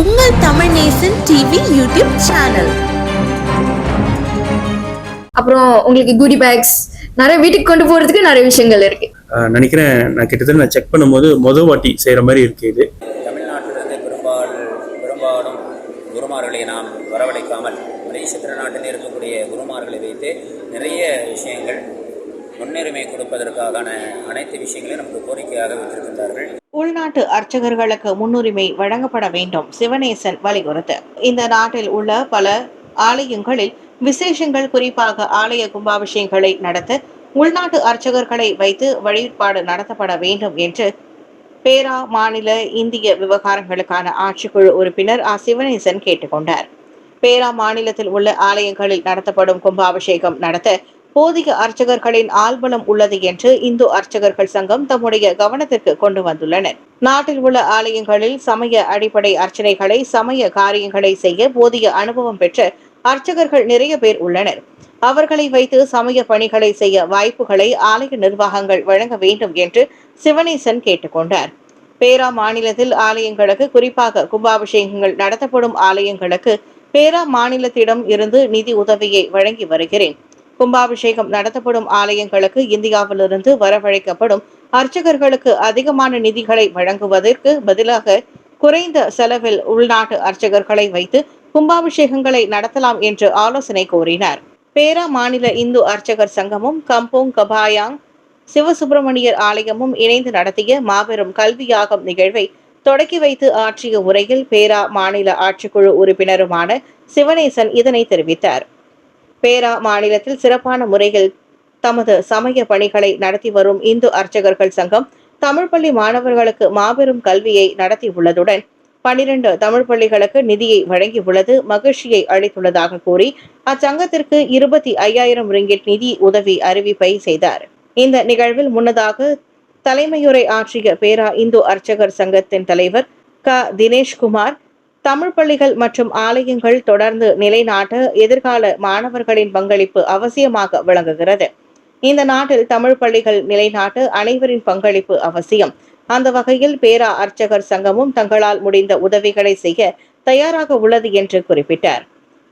உங்கள் Tamil Nesan TV YouTube channel அப்புறம் உங்களுக்கு குடி பேக்ஸ் நிறைய வீட்டுக்கு கொண்டு போறதுக்கு நிறைய விஷயங்கள் இருக்கு. நினைக்கிறேன் நான் கிட்டத்தட்ட நான் செக் பண்ணும்போது மொதல் வாட்டி செய்கிற மாதிரி இருக்கு இது. தமிழ்நாட்டிலிருந்து பெரும்பால் பெரும்பாலும் குருமார்களை நாம் வரவழைக்காமல் மலேசிய திருநாட்டில் இருக்கக்கூடிய குருமார்களை வைத்து நிறைய விஷயங்கள் முன்னுரிமை கொடுப்பதற்கான அனைத்து விஷயங்களையும் நமக்கு கோரிக்கையாக வைத்திருக்கின்றார்கள். உள்நாட்டு அர்ச்சகர்களுக்கு முன்னுரிமை வழங்கப்பட வேண்டும் சிவனேசன் வலியுறுத்து. இந்த நாட்டில் உள்ள பல ஆலயங்களில் விசேஷங்கள் குறிப்பாக ஆலய கும்பாபிஷேகங்களை நடத்த உள்நாட்டு அர்ச்சகர்களை வைத்து வழிபாடு நடத்தப்பட வேண்டும் என்று பேரா மாநில இந்திய விவகாரங்களுக்கான ஆட்சிக்குழு உறுப்பினர் ஆ. சிவனேசன் கேட்டுக்கொண்டார். பேரா மாநிலத்தில் உள்ள ஆலயங்களில் நடத்தப்படும் கும்பாபிஷேகம் நடத்த போதிய அர்ச்சகர்களின் ஆள்பலம் உள்ளது என்று இந்து அர்ச்சகர்கள் சங்கம் தம்முடைய கவனத்திற்கு கொண்டு வந்துள்ளனர். நாட்டில் உள்ள ஆலயங்களில் சமய அடிப்படை அர்ச்சனைகளை சமய காரியங்களை செய்ய போதிய அனுபவம் பெற்ற அர்ச்சகர்கள் நிறைய பேர் உள்ளனர். அவர்களை வைத்து சமய பணிகளை செய்ய வாய்ப்புகளை ஆலய நிர்வாகங்கள் வழங்க வேண்டும் என்று சிவனேசன் கேட்டுக்கொண்டார் பேரா மாநிலத்தில் ஆலயங்களுக்கு குறிப்பாக கும்பாபிஷேகங்கள் நடத்தப்படும் ஆலயங்களுக்கு பேரா மாநிலத்திடம் இருந்து நிதி உதவியை வழங்கி வருகிறேன். கும்பாபிஷேகம் நடத்தப்படும் ஆலயங்களுக்கு இந்தியாவிலிருந்து வரவழைக்கப்படும் அர்ச்சகர்களுக்கு அதிகமான நிதிகளை வழங்குவதற்கு பதிலாக குறைந்த செலவில் உள்நாட்டு அர்ச்சகர்களை வைத்து கும்பாபிஷேகங்களை நடத்தலாம் என்று ஆலோசனை கோரினார். பேரா மாநில இந்து அர்ச்சகர் சங்கமும் கம்போங் கபாயாங் சிவசுப்பிரமணியர் ஆலயமும் இணைந்து நடத்திய மாபெரும் கல்வியாகம் நிகழ்வை தொடக்கி வைத்து ஆற்றிய உரையில் பேரா மாநில ஆட்சிக்குழு உறுப்பினருமான சிவனேசன் இதனை தெரிவித்தார். பேரா மாநிலத்தில் சிறப்பான முறையில் தமது சமய பணிகளை நடத்தி வரும் இந்து அர்ச்சகர்கள் சங்கம் தமிழ் பள்ளி மாணவர்களுக்கு மாபெரும் கல்வியை நடத்தியுள்ளதுடன் பனிரெண்டு தமிழ் பள்ளிகளுக்கு நிதியை வழங்கியுள்ளது மகிழ்ச்சியை அளித்துள்ளதாக கூறி அச்சங்கத்திற்கு இருபத்தி ஐயாயிரம் ரிங்கிட் நிதி உதவி அறிவிப்பை செய்தார். இந்த நிகழ்வில் முன்னதாக தலைமையுரை ஆற்றிய பேரா இந்து அர்ச்சகர் சங்கத்தின் தலைவர் க. தினேஷ்குமார் தமிழ் பள்ளிகள் மற்றும் ஆலயங்கள் தொடர்ந்து நிலைநாட்ட எதிர்கால மாணவர்களின் பங்களிப்பு அவசியமாக விளங்குகிறது. இந்த நாட்டில் தமிழ் பள்ளிகள் நிலைநாட்ட அனைவரின் பங்களிப்பு அவசியம். அந்த வகையில் பேரா அர்ச்சகர் சங்கமும் தங்களால் முடிந்த உதவிகளை செய்ய தயாராக உள்ளது என்று குறிப்பிட்டார்.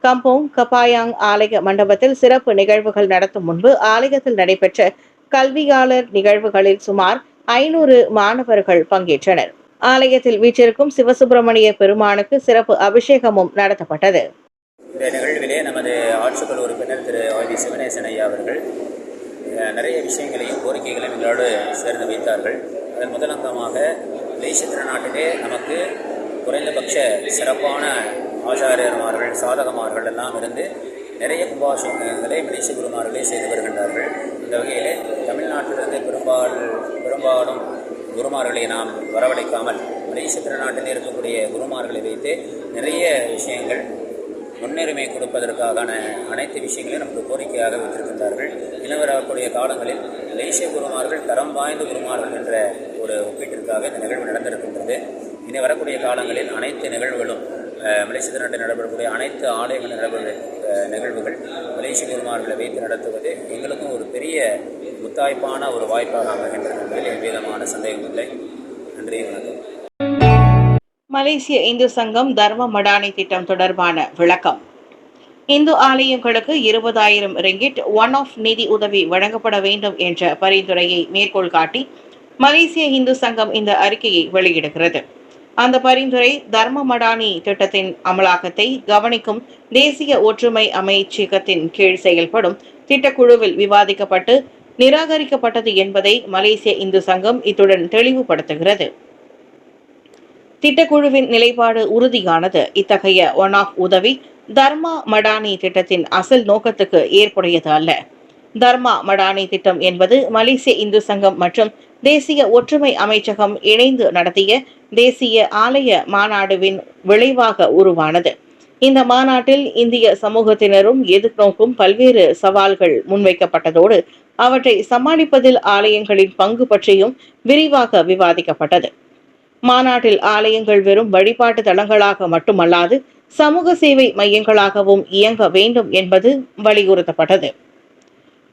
கம்போங் கபாயாங் ஆலய மண்டபத்தில் சிறப்பு நிகழ்வுகள் நடத்தும் முன்பு ஆலயத்தில் நடைபெற்ற கல்வியாளர் நிகழ்வுகளில் சுமார் ஐநூறு மாணவர்கள் பங்கேற்றனர். ஆலயத்தில் வீற்றிருக்கும் சிவசுப்பிரமணிய பெருமானுக்கு சிறப்பு அபிஷேகமும் நடத்தப்பட்டது. இந்த நிகழ்விலே நமது ஆட்சிக்குழு உறுப்பினர் திரு வி சிவனேசன் ஐயா அவர்கள் நிறைய விஷயங்களையும் கோரிக்கைகளையும் எங்களோடு சேர்ந்து வைத்தார்கள். அதன் முதலங்கமாக மலேசிய நாட்டிலே நமக்கு குறைந்தபட்ச சிறப்பான ஆச்சாரியர்மார்கள் சாதகமார்கள் எல்லாம் இருந்து நிறைய கும்பாபிஷேகங்களை மலேசிய குருமார்களே செய்து வருகின்றார்கள். இந்த வகையிலே தமிழ்நாட்டிலிருந்து பெரும்பாலும் குருமார்களை நாம் வரவழைக்காமல் மலேசிய திருநாட்டில் இருக்கக்கூடிய குருமார்களை வைத்து நிறைய விஷயங்கள் முன்னுரிமை கொடுப்பதற்கான அனைத்து விஷயங்களையும் நமக்கு கோரிக்கையாக வைத்திருக்கின்றார்கள். இன்னும் வரக்கூடிய காலங்களில் மலேசிய குருமார்கள் தரம் வாய்ந்த குருமார்கள் என்ற ஒரு ஒப்பீட்டிற்காக இந்த நிகழ்வு நடந்திருக்கின்றது. இனி வரக்கூடிய காலங்களில் அனைத்து நிகழ்வுகளும் மலேசிய நாட்டில் நடைபெறக்கூடிய அனைத்து ஆலயங்களில் நடைபெற நிகழ்வுகள் மலேசிய குருமார்களை வைத்து நடத்துவது எங்களுக்கும் ஒரு பெரிய முத்தாய்ப்பான ஒரு வாய்ப்பாக அமைகின்றது என்பதில் எவ்விதமான சந்தேகம் இல்லை நன்றி வணக்கம். மலேசிய இந்து சங்கம் தர்ம மடானி திட்டம் தொடர்பான விளக்கம். இந்து ஆலயங்களுக்கு இருபதாயிரம் ரிங்கிட் ஒன் ஆஃப் நிதி உதவி வழங்கப்பட வேண்டும் என்ற பரிந்துரையை மேற்கோள் காட்டி மலேசிய இந்து சங்கம் இந்த அறிக்கையை வெளியிடுகிறது. அந்த பரிந்துரை தர்ம மடானி திட்டத்தின் அமலாக்கத்தை கவனிக்கும் தேசிய ஒற்றுமை அமைச்சகத்தின் கீழ் செயல்படும் திட்டக்குழுவில் விவாதிக்கப்பட்டு நிராகரிக்கப்பட்டது என்பதை மலேசிய இந்து சங்கம் இத்துடன் தெளிவுபடுத்துகிறது. திட்டக்குழுவின் நிலைப்பாடு உறுதியானது. இத்தகைய ஒன் ஆஃப் உதவி தர்மா மடானி திட்டத்தின் அசல் நோக்கத்துக்கு ஏற்புடையது அல்ல. தர்மா மடானி திட்டம் என்பது மலேசிய இந்து சங்கம் மற்றும் தேசிய ஒற்றுமை அமைச்சகம் இணைந்து நடத்திய தேசிய ஆலய மாநாடுவின் விளைவாக உருவானது. இந்த மாநாட்டில் இந்திய சமூகத்தினரும் எதிர்நோக்கும் பல்வேறு சவால்கள் முன்வைக்கப்பட்டதோடு அவற்றை சமாளிப்பதில் ஆலயங்களின் பங்கு பற்றியும் விரிவாக விவாதிக்கப்பட்டது. மாநாட்டில் ஆலயங்கள் வெறும் வழிபாட்டு தலங்களாக மட்டுமல்லாது சமூக சேவை மையங்களாகவும் இயங்க வேண்டும் என்பது வலியுறுத்தப்பட்டது.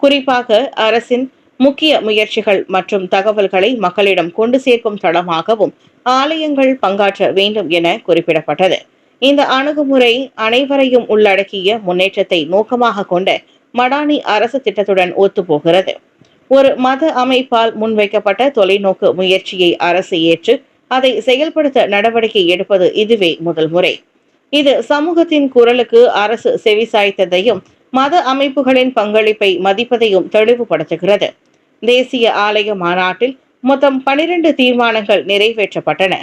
குறிப்பாக அரசின் முக்கிய முயற்சிகள் மற்றும் தகவல்களை மக்களிடம் கொண்டு சேர்க்கும் தளமாகவும் ஆலயங்கள் பங்காற்ற வேண்டும் என குறிப்பிடப்பட்டது. இந்த அணுகுமுறை அனைவரையும் உள்ளடக்கிய முன்னேற்றத்தை நோக்கமாக கொண்ட மடானி அரசு திட்டத்துடன் ஒத்துப்போகிறது. ஒரு மத அமைப்பால் முன்வைக்கப்பட்ட தொலைநோக்கு முயற்சியை அரசு ஏற்று அதை செயல்படுத்த நடவடிக்கை எடுப்பது இதுவே முதல் முறை. இது சமூகத்தின் குரலுக்கு அரசு செவிசாய்த்ததையும் மத அமைப்புகளின் பங்களிப்பை மதிப்பதையும் தெளிவுபடுத்துகிறது. தேசிய ஆலய மாநாட்டில் மொத்தம் பனிரெண்டு தீர்மானங்கள் நிறைவேற்றப்பட்டன.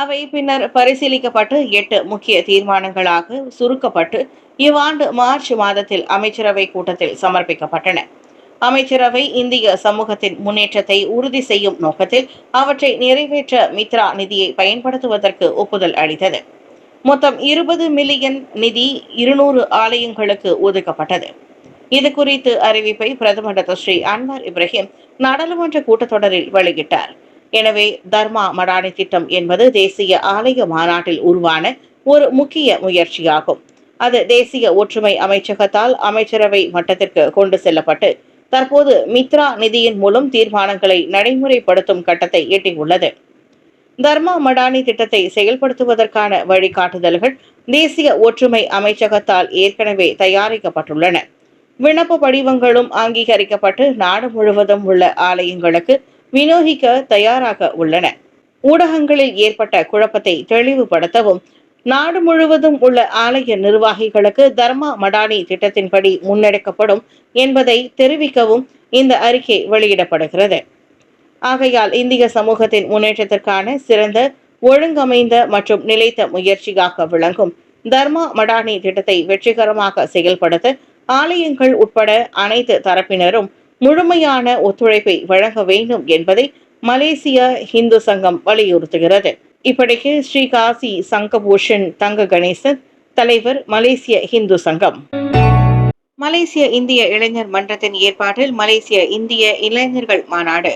அவை பின்னர் பரிசீலிக்கப்பட்டு எட்டு முக்கிய தீர்மானங்களாக சுருக்கப்பட்டு இவ்வாண்டு மார்ச் மாதத்தில் அமைச்சரவை கூட்டத்தில் சமர்ப்பிக்கப்பட்டன. அமைச்சரவை இந்திய சமூகத்தின் முன்னேற்றத்தை உறுதி செய்யும் நோக்கத்தில் அவற்றை நிறைவேற்ற மித்ரா நிதியை பயன்படுத்துவதற்கு ஒப்புதல் அளித்தது. மொத்தம் இருபது மில்லியன் நிதி இருநூறு ஆலயங்களுக்கு ஒதுக்கப்பட்டது. இது குறித்து அறிவிப்பை பிரதமர் டாக்டர் ஸ்ரீ அன்வார் இப்ராஹிம் நாடாளுமன்ற கூட்டத்தொடரில் வெளியிட்டார். எனவே தர்மா மடானி திட்டம் என்பது தேசிய ஆலய மாநாட்டில் உருவான ஒரு முக்கிய முயற்சியாகும். அது தேசிய ஒற்றுமை அமைச்சகத்தால் அமைச்சரவை மட்டத்திற்கு கொண்டு செல்லப்பட்டு தற்போது மித்ரா நிதியின் மூலம் தீர்மானங்களை நடைமுறைப்படுத்தும் கட்டத்தை எட்டியுள்ளது. தர்மா மடானி திட்டத்தை செயல்படுத்துவதற்கான வழிகாட்டுதல்கள் தேசிய ஒற்றுமை அமைச்சகத்தால் ஏற்கனவே தயாரிக்கப்பட்டுள்ளன. விண்ணப்ப படிவங்களும் அங்கீகரிக்கப்பட்டு நாடு முழுவதும் உள்ள ஆலயங்களுக்கு விநியோகிக்க தயாராக உள்ளன. ஊடகங்களில் ஏற்பட்ட குழப்பத்தை தெளிவுபடுத்தவும் நாடு முழுவதும் உள்ள ஆலய நிர்வாகிகளுக்கு தர்மா மடானி திட்டத்தின்படி முன்னெடுக்கப்படும் என்பதை தெரிவிக்கவும் இந்த அறிக்கை வெளியிடப்படுகிறது. ஆகையால் இந்திய சமூகத்தின் முன்னேற்றத்திற்கான சிறந்த ஒழுங்கமைந்த மற்றும் நிலைத்த முயற்சியாக விளங்கும் தர்மா மடானி திட்டத்தை வெற்றிகரமாக செயல்படுத்த ஆலயங்கள் உட்பட அனைத்து தரப்பினரும் முழுமையான ஒத்துழைப்பை வழங்க வேண்டும் என்பதை மலேசிய இந்து சங்கம் வலியுறுத்துகிறது. இப்படிக்கு ஸ்ரீ காசி சங்கபூஷன் தங்க கணேசன் தலைவர் மலேசிய இந்து சங்கம். மலேசிய இந்திய இளைஞர் மன்றத்தின் ஏற்பாட்டில் மலேசிய இந்திய இளைஞர்கள் மாநாடு.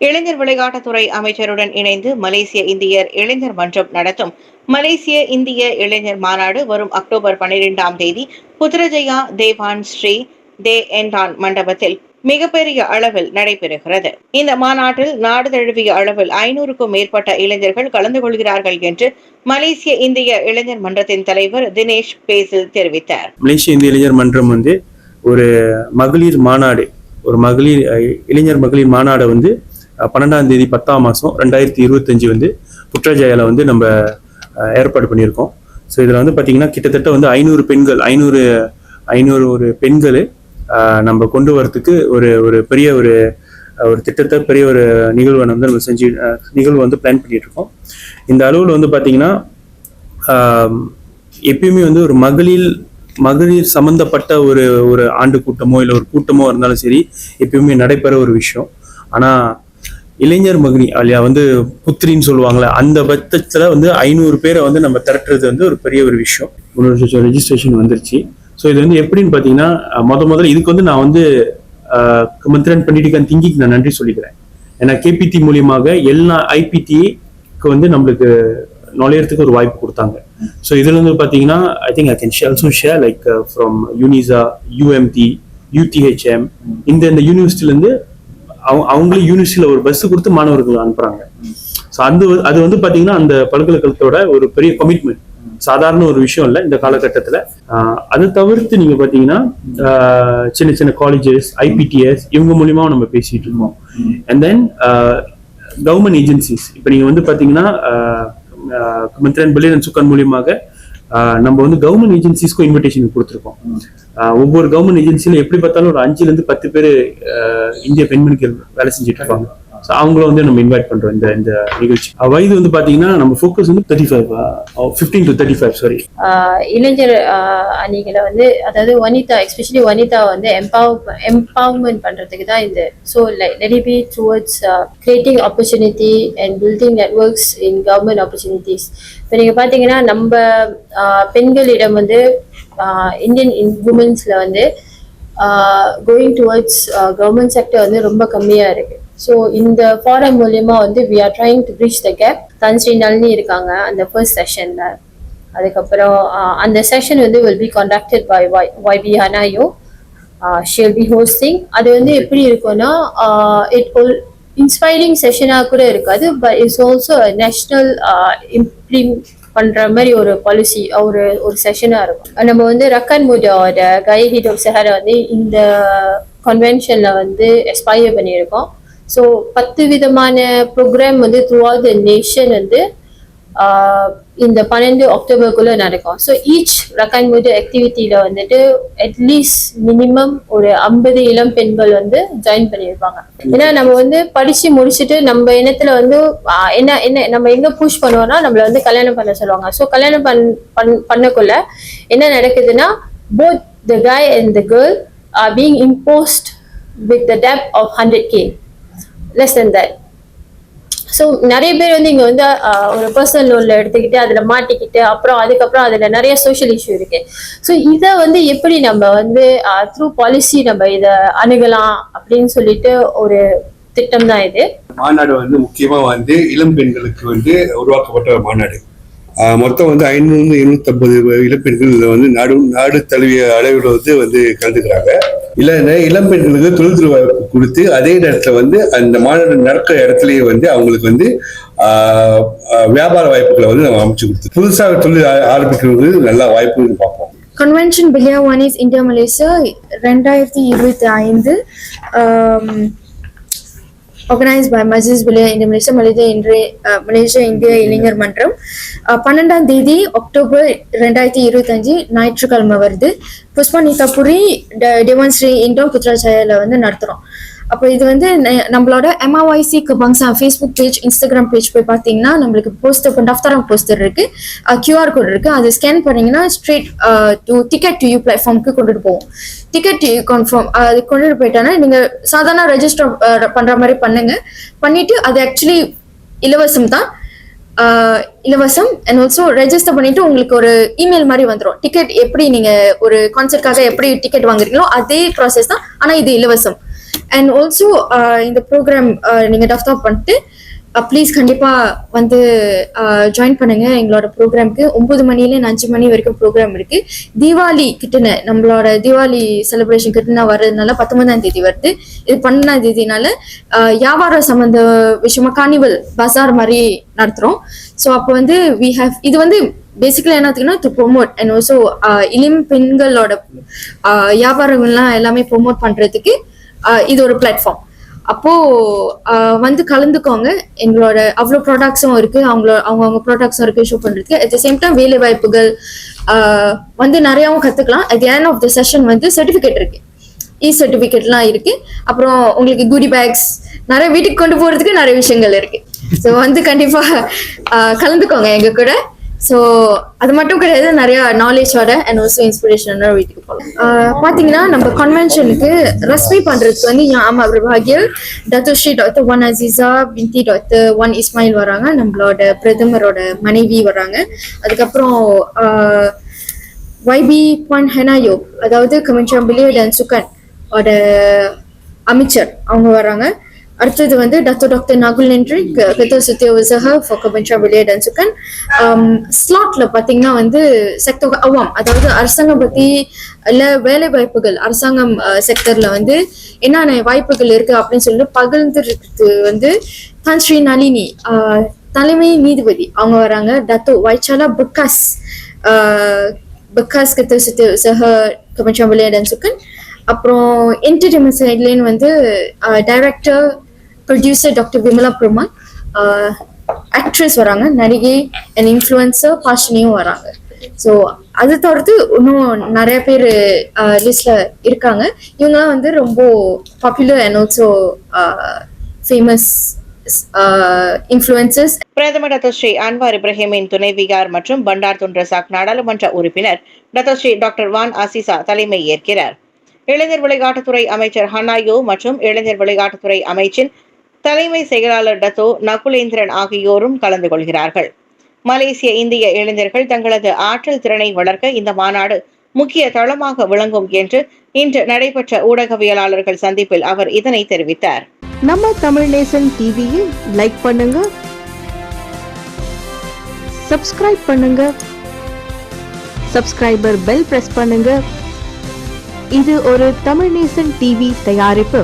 இளைஞர் விளையாட்டுத்துறை அமைச்சருடன் இணைந்து மலேசிய இந்தியர் இளைஞர் மன்றம் நடத்தும் மலேசிய இந்திய இளைஞர் மாநாடு வரும் அக்டோபர் பன்னிரெண்டாம் தேதி புத்திரஜயா தேவான் ஸ்ரீ தே என்றான் மண்டபத்தில் மிகப்பெரிய அளவில் நடைபெறுகிறது. இந்த மாநாட்டில் நாடு தழுவிய அளவில் ஐநூறுக்கும் மேற்பட்ட இளைஞர்கள் கலந்து கொள்கிறார்கள் என்று மலேசிய இந்திய இளைஞர் மன்றத்தின் தலைவர் தினேஷ் பேசில் தெரிவித்தார். மலேசிய இந்திய இளைஞர் மன்றம் வந்து ஒரு மகளிர் மாநாடு ஒரு மகளிர் இளைஞர் மகளிர் மாநாடை வந்து பன்னெண்டாம் தேதி பத்தாம் மாதம் ரெண்டாயிரத்தி இருபத்தஞ்சு வந்து புற்றஜயால வந்து நம்ம ஏற்பாடு பண்ணியிருக்கோம். ஸோ இதில் வந்து பார்த்தீங்கன்னா கிட்டத்தட்ட வந்து ஐநூறு பெண்கள் ஐநூறு ஐநூறு ஒரு பெண்கள் நம்ம கொண்டு வரத்துக்கு ஒரு ஒரு பெரிய ஒரு ஒரு திட்டத்தை பெரிய ஒரு நிகழ்வை வந்து நம்ம செஞ்சு நிகழ்வு வந்து பிளான் பண்ணிட்டு இருக்கோம் இந்த அளவில் வந்து பார்த்தீங்கன்னா எப்பயுமே வந்து ஒரு மகளிர் மகளிர் சம்மந்தப்பட்ட ஒரு ஒரு ஆண்டு கூட்டமோ இல்லை ஒரு கூட்டமோ இருந்தாலும் சரி எப்பயுமே நடைபெற ஒரு விஷயம். ஆனால் இளைஞர் மகினி அல்லையா வந்து புத்திரின்னு சொல்லுவாங்களே அந்த பட்சத்தில் வந்து ஐநூறு பேரை வந்து நம்ம திரட்டுறது வந்து ஒரு பெரிய ஒரு விஷயம். ஒரு ரெஜிஸ்ட்ரேஷன் வந்துருச்சு. ஸோ இது வந்து எப்படின்னு பார்த்தீங்கன்னா முத முதல்ல இதுக்கு வந்து நான் வந்து மந்திரன் பண்ணிட்டு திங்கிக்கு நான் நன்றி சொல்லிக்கிறேன். ஏன்னா கேபிடி மூலியமாக எல்லா ஐபிடிக்கு வந்து நம்மளுக்கு நுழையறதுக்கு ஒரு வாய்ப்பு கொடுத்தாங்க. ஸோ இதுல இருந்து பார்த்தீங்கன்னா I think I can also share like from UniSZA UMT UTHM இந்த இந்த யூனிவர்சிட்டிலேருந்து அவங்க அவங்களே யூனிவர்சிட்டியில் ஒரு பஸ் கொடுத்து மாணவர்கள் அனுப்புறாங்க. ஸோ அந்த அது வந்து பார்த்தீங்கன்னா அந்த பல்கலைக்கழகத்தோட ஒரு பெரிய கமிட்மெண்ட் சாதாரண ஒரு விஷயம் இல்லை இந்த காலகட்டத்தில். அதை தவிர்த்து நீங்க பார்த்தீங்கன்னா சின்ன சின்ன காலேஜஸ் ஐபிடிஎஸ் இவங்க மூலியமா நம்ம பேசிட்டு இருக்கோம். அண்ட் தென் கவர்மெண்ட் ஏஜென்சிஸ் இப்போ நீங்க வந்து பார்த்தீங்கன்னா மித்ரன் பில்லியன் சுக்கன் மூலியமாக நம்ம வந்து கவர்மெண்ட் ஏஜென்சிஸ்க்கும் இன்விடேஷன் கொடுத்துருக்கோம். ஒவ்வொரு கவர்மெண்ட் ஏஜென்சியில எப்படி பார்த்தாலும் ஒரு அஞ்சுல இருந்து பத்து பேர் இந்திய பெண்மணிகள் வேலை செஞ்சுட்டு இருப்பாங்க. அவங்கள வந்து நம்ம இன்வைட் பண்றோம் இந்த இந்த நிகழ்ச்சி. Uh, வயது வந்து பாத்தீங்கன்னா நம்ம ஃபோக்கஸ் வந்து thirty five fifteen to thirty five sorry இளைஞர் ஆஹ் அணிகளை வந்து அதாவது வனிதா எஸ்பெஷலி வனிதா வந்து எம்பவர் எம்பவர்மெண்ட் பண்றதுக்கு தான் இந்த so like let be towards creating opportunity and building networks in government opportunities இப்போ நீங்கள் பார்த்தீங்கன்னா நம்ம uh, பெண்களிடம் வந்து இந்தியன் உமன்ஸில் வந்து கோயிங் டுவர்ட்ஸ் கவர்மெண்ட் செக்டர் வந்து ரொம்ப கம்மியாக இருக்கு. ஸோ இந்த ஃபாரம் மூலியமா வந்து we are trying to bridge the gap Tan Sri Nalini இருக்காங்க அந்த ஃபர்ஸ்ட் செஷன்ல அதுக்கப்புறம் அந்த செஷன் வந்து will be conducted by Y B Hannah Yeoh she'll be hosting அது வந்து எப்படி இருக்கும்னா இட் இன்ஸ்பைரிங் செஷனாக கூட இருக்காது but it's also national implement பண்ற மாதிரி ஒரு பாலிசி ஒரு ஒரு செஷனாக இருக்கும். நம்ம வந்து ரக்கன் முஜாவோட கை ஹிட் ஆஃப் செஹரை வந்து இந்த கன்வென்ஷன்ல வந்து எக்ஸ்பயர் பண்ணியிருக்கோம். ஸோ பத்து விதமான ப்ரோக்ராம் வந்து த்ரூ அவுட் த நேஷன் வந்து ஆஹ் இந்த பன்னெண்டு அக்டோபருக்குள்ள நடக்கும். ஸோ ஈச் ரக்கான் முது ஆக்டிவிட்டியில வந்துட்டு அட்லீஸ்ட் மினிமம் ஒரு ஐம்பது இளம் பெண்கள் வந்து ஜாயின் பண்ணியிருப்பாங்க. ஏன்னா நம்ம வந்து படிச்சு முடிச்சுட்டு நம்ம இனத்துல வந்து என்ன என்ன நம்ம எங்க புஷ் பண்ணுவோம்னா நம்மள வந்து கல்யாணம் பண்ண சொல்லுவாங்க. ஸோ கல்யாணம் பண் பண் பண்ணக்குள்ள என்ன நடக்குதுன்னா both the guy and the girl are being imposed with the tab of hundred K less than that so நிறைய பேர் வந்து இங்க வந்து ஒரு பர்சனல் லோன்ல எடுத்துக்கிட்டு அதுல மாட்டிக்கிட்டு அப்புறம் அதுக்கப்புறம் அதுல நிறைய சோஷியல் இஷ்யூ இருக்கு. ஸோ இதை வந்து எப்படி நம்ம வந்து த்ரூ பாலிசி நம்ம இதை அணுகலாம் அப்படின்னு சொல்லிட்டு ஒரு திட்டம் தான் இது. மாநாடு வந்து முக்கியமா வந்து இளம் பெண்களுக்கு வந்து உருவாக்கப்பட்ட ஒரு மாநாடு. மொத்தம் வந்து ஐநூறு இருநூத்தம்பது இளம்பெண்கள் வந்து நாடு நாடு தழுவிய அளவில் வந்து வந்து கலந்துக்கிறாங்க. இல்ல இளம்பெண்களுக்கு தொழில்துறை வாய்ப்பு கொடுத்து அதே நேரத்தில் வந்து அந்த மாநாடு நடக்கிற இடத்துலயே வந்து அவங்களுக்கு வந்து வியாபார வாய்ப்புகளை வந்து நம்ம அமைச்சு கொடுத்து புதுசாக தொழில் ஆரம்பிக்கிறது நல்ல வாய்ப்புன்னு பார்ப்போம். கன்வென்ஷன் பிலியாவானிஸ் இந்தியா மலேசியா ரெண்டாயிரத்தி இருபத்தி ஐந்து organise by Majlis Belia India Malaysia Malaysia இன்றைய அஹ், மலேசியா இந்திய இளைஞர் மன்றம் அஹ், பன்னெண்டாம் தேதி அக்டோபர் ரெண்டாயிரத்தி இருபத்தஞ்சு ஞாயிற்றுக்கிழமை வருது. புஷ்பா புஷ்பனிதாபுரி டெமான்ஸ்ரீ இண்டோ குத்ராஜாயால வந்து நடத்துறோம். அப்போ இது வந்து நம்மளோட எம்ஆஒய்சி கபாங்ஸா ஃபேஸ்புக் பேஜ் இன்ஸ்டாகிராம் பேஜ் போய் பார்த்தீங்கன்னா நம்மளுக்கு போஸ்டர் டஃப்தாரம் போஸ்டர் இருக்கு. கியூஆர் கோட் இருக்கு. அதை ஸ்கேன் பண்ணீங்கன்னா straight to ticket to you பிளாட்ஃபார்முக்கு கொண்டுட்டு போவோம் டிக்கெட் டு யூ கன்ஃபார்ம் அது கொண்டுட்டு போயிட்டானா நீங்க சாதாரண ரெஜிஸ்டர் பண்ற மாதிரி பண்ணுங்க. பண்ணிட்டு அது ஆக்சுவலி இலவசம் தான். இலவசம். அண்ட் ஆல்சோ ரெஜிஸ்டர் பண்ணிட்டு உங்களுக்கு ஒரு இமெயில் மாதிரி வந்துடும் டிக்கெட் எப்படி நீங்க ஒரு கான்சர்ட்காக எப்படி டிக்கெட் வாங்குறீங்களோ அதே ப்ராசஸ் தான். ஆனா இது இலவசம். அண்ட் ஆல்சோ uh, இந்த ப்ரோக்ராம் uh, நீங்க டெவலப் பண்ணிட்டு uh, ப்ளீஸ் கண்டிப்பா வந்து ஜாயின் பண்ணுங்க எங்களோட ப்ரோக்ராம்க்கு ஒன்பது மணில அஞ்சு மணி வரைக்கும் ப்ரோக்ராம் இருக்கு. தீபாவளி கிட்டன நம்மளோட தீபாவளி செலிப்ரேஷன் கிட்டன வர்றதுனால பத்தொன்பதாம் தேதி வருது. இது பன்னெண்டாம் தேதினால வியாபார வியாபாரம் சம்பந்த விஷயமா கார்னிவல் பசார் மாதிரி நடத்துறோம். ஸோ அப்போ வந்து வி ஹேவ் இது வந்து பேசிக்கலி என்னத்துக்குன்னா டு ப்ரொமோட் அண்ட் ஆல்சோ இளம் பெண்களோட வியாபாரங்கள்லாம் எல்லாமே ப்ரொமோட் பண்றதுக்கு இது ஒரு பிளாட்ஃபார்ம் அப்போ வந்து கலந்துக்கோங்க. எங்களோட அவ்வளோ ப்ராடக்ட்ஸும் இருக்கு. அவங்களோட அவங்கவுங்க ப்ராடக்ட்ஸும் இருக்கு ஷோ பண்றதுக்கு. அட் த சேம் டைம் வேலை வாய்ப்புகள் வந்து நிறையாவும் கத்துக்கலாம். At end of the session வந்து சர்டிஃபிகேட் இருக்கு. இ சர்டிஃபிகேட்லாம் இருக்கு. அப்புறம் உங்களுக்கு குடி பேக்ஸ் நிறைய வீட்டுக்கு கொண்டு போறதுக்கு நிறைய விஷயங்கள் இருக்கு. ஸோ வந்து கண்டிப்பா கலந்துக்கோங்க எங்க கூட. ஸோ அது மட்டும் கிடையாது நிறைய நாலேஜோட அண்ட் ஆல்சோ இன்ஸ்பிரேஷனோட வீட்டுக்கு போகலாம் பார்த்தீங்கன்னா நம்ம கன்வென்ஷனுக்கு ரஸ்மி பண்ணுறதுக்கு வந்து என் ஆமா பிரபாகியல் Datuk Seri doctor Wan Azizah binti doctor Wan Ismail வராங்க நம்மளோட பிரதமரோட மனைவி வராங்க. அதுக்கப்புறம் வைபி பான் ஹெனாயோ அதாவது கமிச்சம்பிலியோ டன் சுகன் ஓட அமைச்சர் அவங்க வராங்க. அடுத்தது வந்து டாக்டர் டாக்டர் நகுல் என்று கத்தர் சுத்திய உசக ஃபார் கபன்ஷா பிலியா ஸ்லாட்ல பாத்தீங்கன்னா வந்து செக்டர் அவாம் அதாவது அரசாங்கம் பத்தி இல்ல வேலை வாய்ப்புகள் அரசாங்கம் செக்டர்ல வந்து என்னென்ன வாய்ப்புகள் இருக்கு அப்படின்னு சொல்லிட்டு பகிர்ந்துருக்கு வந்து தான் ஸ்ரீ நளினி தலைமை நீதிபதி. அவங்க வராங்க டத்தோ வைச்சாலா பக்காஸ் bekas kita serta usaha Kementerian Belia dan அப்புறம் என்டர்டைன்மெண்ட் சைட்லேன்னு வந்து director producer doctor Vimala Perumal actress வராங்க. நடிகை அண்ட் இன்ஃப்ளூயன்சர் பாஷினியும் வராங்க. ஸோ அது தவிர்த்து இன்னும் நிறைய பேர் uh, லிஸ்ட்ல இருக்காங்க. இவங்கெல்லாம் வந்து ரொம்ப popular and also famous influencers பிரதமர் டாக்டர் அன்வார் இப்ராஹிமின் துணைவியார் மற்றும் பண்டார் துன் நாடாளுமன்ற உறுப்பினர் டாக்டர் டாக்டர் வான் அசிசா தலைமை ஏற்கிறார். இளைஞர் விளையாட்டுத்துறை அமைச்சர் ஹனாயோ மற்றும் இளைஞர் விளையாட்டுத்துறை அமைச்சின் தலைமை செயலாளர் டத்தோ நகுலேந்திரன் ஆகியோரும் கலந்து கொள்கிறார்கள். மலேசிய இந்திய இளைஞர்கள் தங்களது ஆற்றல் திறனை வளர்க்க இந்த மாநாடு முக்கிய தளமாக விளங்கும் என்று இன்று நடைபெற்ற ஊடகவியலாளர்கள் சந்திப்பில் அவர் இதனை தெரிவித்தார். நம்ம தமிழ் நேசன் டிவியை லைக் பண்ணுங்க. சப்ஸ்கிரைப் பண்ணுங்க. சப்ஸ்கிரைபர் பெல் பிரஸ் பண்ணுங்க. இது ஒரு தமிழ் நேசன் டிவி தயாரிப்பு.